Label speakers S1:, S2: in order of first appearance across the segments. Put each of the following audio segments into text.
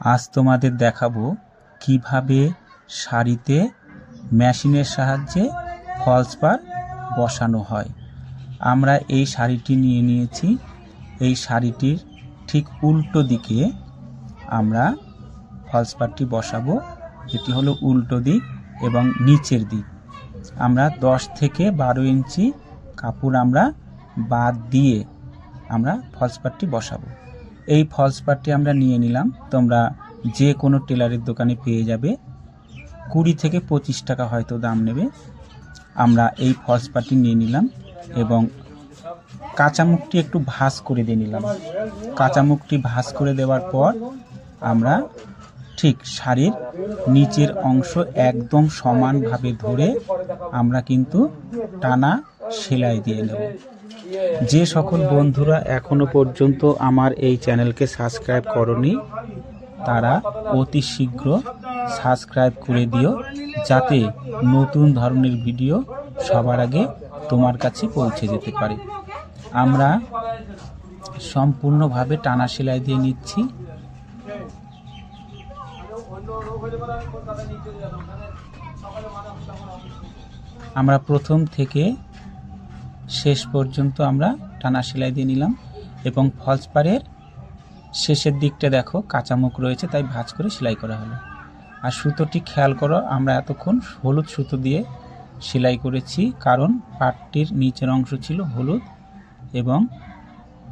S1: আজ তোমাদের দেখাবো কীভাবে শাড়িতে মেশিনের সাহায্যে ফলস পার বসানো হয়। আমরা এই শাড়িটি নিয়ে নিয়েছি। এই শাড়িটির ঠিক উল্টো দিকে আমরা ফলস পারটি বসাবো। এটি হলো উল্টো দিক এবং নিচের দিক। আমরা দশ থেকে বারো ইঞ্চি কাপড় আমরা বাদ দিয়ে আমরা ফলস পারটি বসাবো। এই ফলস পারটি আমরা নিয়ে নিলাম। তোমরা যে কোনো টেলারের দোকানে পেয়ে যাবে। কুড়ি থেকে পঁচিশ টাকা হয়তো দাম নেবে। আমরা এই ফলস পারটি নিয়ে নিলাম এবং কাঁচা মুখটি একটু ভাস করে দিয়ে নিলাম। কাঁচা মুখটি ভাঁজ করে দেওয়ার পর আমরা ঠিক শাড়ির নিচের অংশ একদম সমানভাবে ধরে আমরা কিন্তু টানা সেলাই দিয়ে নেব। যে সকল বন্ধুরা এখনও পর্যন্ত আমার এই চ্যানেলকে সাবস্ক্রাইব করনি তারা অতি শীঘ্র সাবস্ক্রাইব করে দিও যাতে নতুন ধরনের ভিডিও সবার আগে তোমার কাছে পৌঁছে যেতে পারে। আমরা সম্পূর্ণভাবে টানা সেলাই দিয়ে নিচ্ছি। আমরা প্রথম থেকে শেষ পর্যন্ত আমরা টানা সেলাই দিয়ে নিলাম এবং ফলস পাড়ের শেষের দিকটা দেখো কাঁচামুখ রয়েছে, তাই ভাঁজ করে সেলাই করা হলো। আর সুতোটি খেয়াল করো, আমরা এতক্ষণ হলুদ সুতো দিয়ে সেলাই করেছি, কারণ পাটটির নিচের অংশ ছিল হলুদ এবং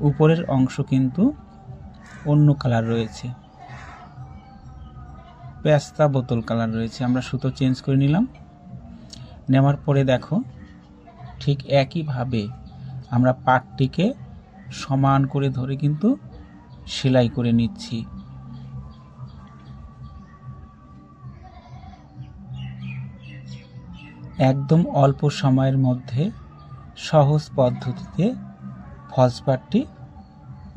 S1: উপরের অংশ কিন্তু অন্য কালার রয়েছে। পেস্তা বোতল কালার রয়েছে, আমরা সুতো চেঞ্জ করে নিলাম। নেওয়ার পরে দেখো ঠিক একইভাবে আমরা পাটটিকে সমান করে ধরে কিন্তু সেলাই করে নিচ্ছি। একদম অল্প সময়ের মধ্যে সহজ পদ্ধতিতে ফলস পাটটি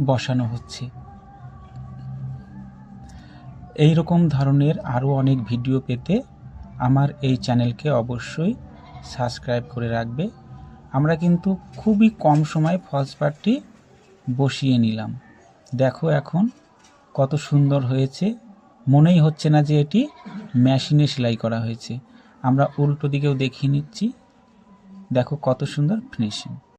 S1: বসানো হচ্ছে। এই রকম ধরনের আরও অনেক ভিডিও পেতে আমার এই চ্যানেলকে অবশ্যই সাবস্ক্রাইব করে রাখবে। আমরা কিন্তু খুবই কম সময়ে ফলস পাটটি বসিয়ে নিলাম। দেখো এখন কত সুন্দর হয়েছে। মনেই হচ্ছে না যে এটি মেশিনে সেলাই করা হয়েছে। আমরা উল্টো দিকেও দেখিয়ে নিচ্ছি। দেখো কত সুন্দর ফিনিশিং।